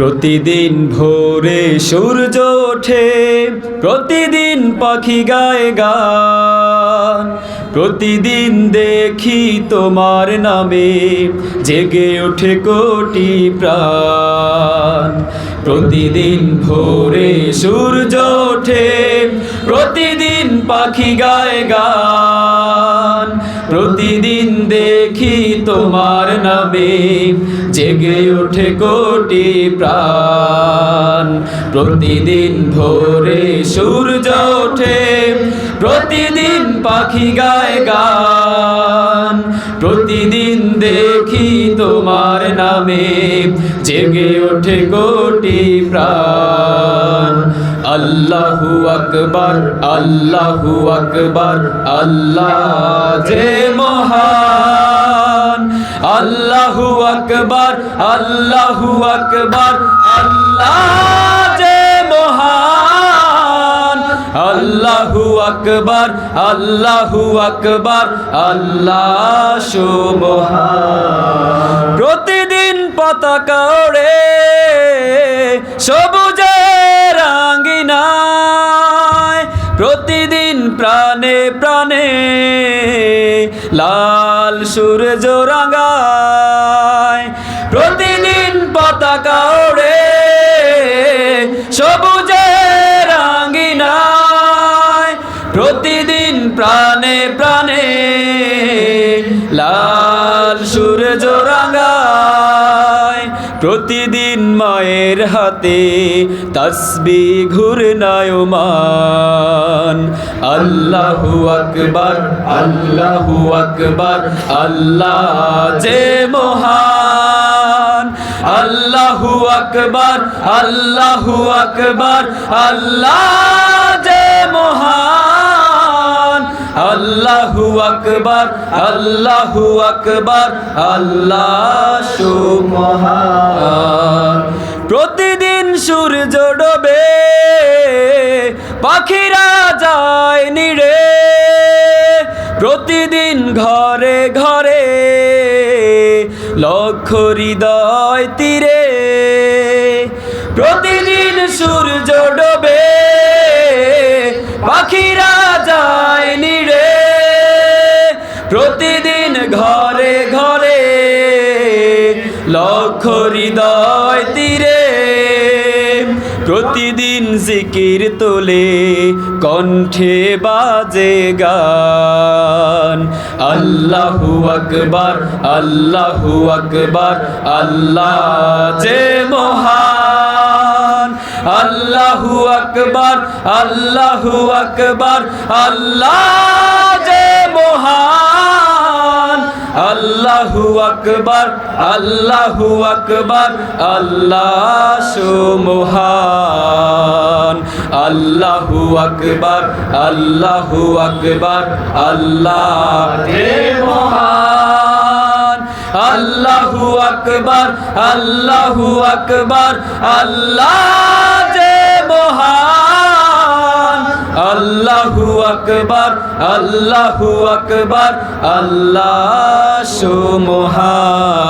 প্রতিদিন ভোরে সূর্য ওঠে, প্রতিদিন পাখি গায়ে গান। প্রতিদিন দেখি তোমার নামে জেগে ওঠে কোটি প্রাণ। প্রতিদিন ভোরে সূর্য ওঠে, প্রতিদিন পাখি গায়ে গান। প্রতিদিন দেখি তোমার নামে জেগে ওঠে কোটি প্রাণ। প্রতিদিন ভোরে সূর্য ওঠে, প্রতিদিন পাখি গায় গান। প্রতিদিন দেখি তোমার নামে জেগে ওঠে কোটি প্রাণ। আল্লাহু আকবার আল্লাহু আকবার, আল্লাহ যে মহান। আল্লাহু আকবার আল্লাহু আকবার, আল্লাহ যে মহান। আল্লাহু আকবার আল্লাহু আকবার, আল্লাহ সুমহান প্রতিদিন পতাকা ওড়ে সবুজের রাঙ্গিনায় প্রতিদিন প্রাণে প্রাণে লাল সূর্য রাঙায়। প্রতিদিন পতাকা ওড়ে সবুজের রাঙ্গিনায় প্রতিদিন প্রাণে প্রাণে মায়ের হাতে তসবি ঘূর্ণায়মান। আল্লাহু আকবার আল্লাহু আকবার, আল্লাহ যে মহান। আল্লাহু আকবার আল্লাহু আকবার, আল্লাহ যে মহান। আল্লাহু আকবার আল্লাহু আকবার, আল্লাহ সুমহান। যায় নিড়ে প্রতিদিন ঘরে ঘরে লক্ষ হৃদয় তীরে। প্রতিদিন সূর্য ডোবে, পাখিরা যায় নিড়ে প্রতিদিন ঘরে ঘরে লক্ষ হৃদয় প্রতিদিন জিকির তোলে, কণ্ঠে বাজে গান। আল্লাহু আকবার আল্লাহু আকবার, আল্লাহ যে মহান। আল্লাহু আকবার আল্লাহু আকবার, আল্লাহ যে মহান। আল্লাহু আকবার আল্লাহু আকবার, আল্লাহ সুমহান আল্লাহু আকবার আল্লাহু আকবার, আল্লাহ মহান, আল্লাহু আকবার আল্লাহু আকবার, আল্লাহ যে মহান, আল্লাহু আকবার আল্লাহু আকবার, আল্লাহ সুমহান